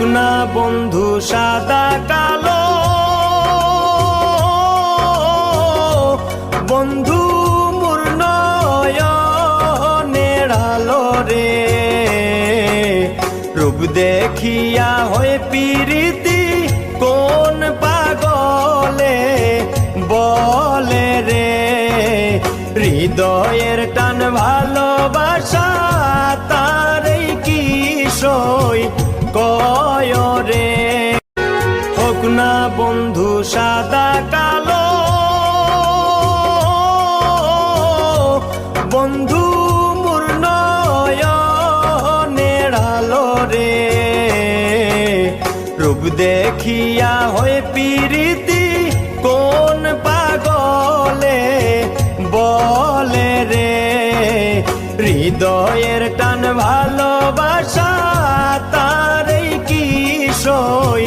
না বন্ধু, সাদা কালো। বন্ধু রে। রূপ দেখিয়া হয়ে পিরিতি, কোন পাগলে বলে রে? হৃদয়ের টান ভালোবাসা হোক না বন্ধু, সাদা কালো। বন্ধু মুর্নয়নেড়ালো রে। রূপ দেখিয়া হয়ে পিরিতি, কোন পাগলে বলে রে। হৃদয়ের টান ভালোবাসা তারই কি সই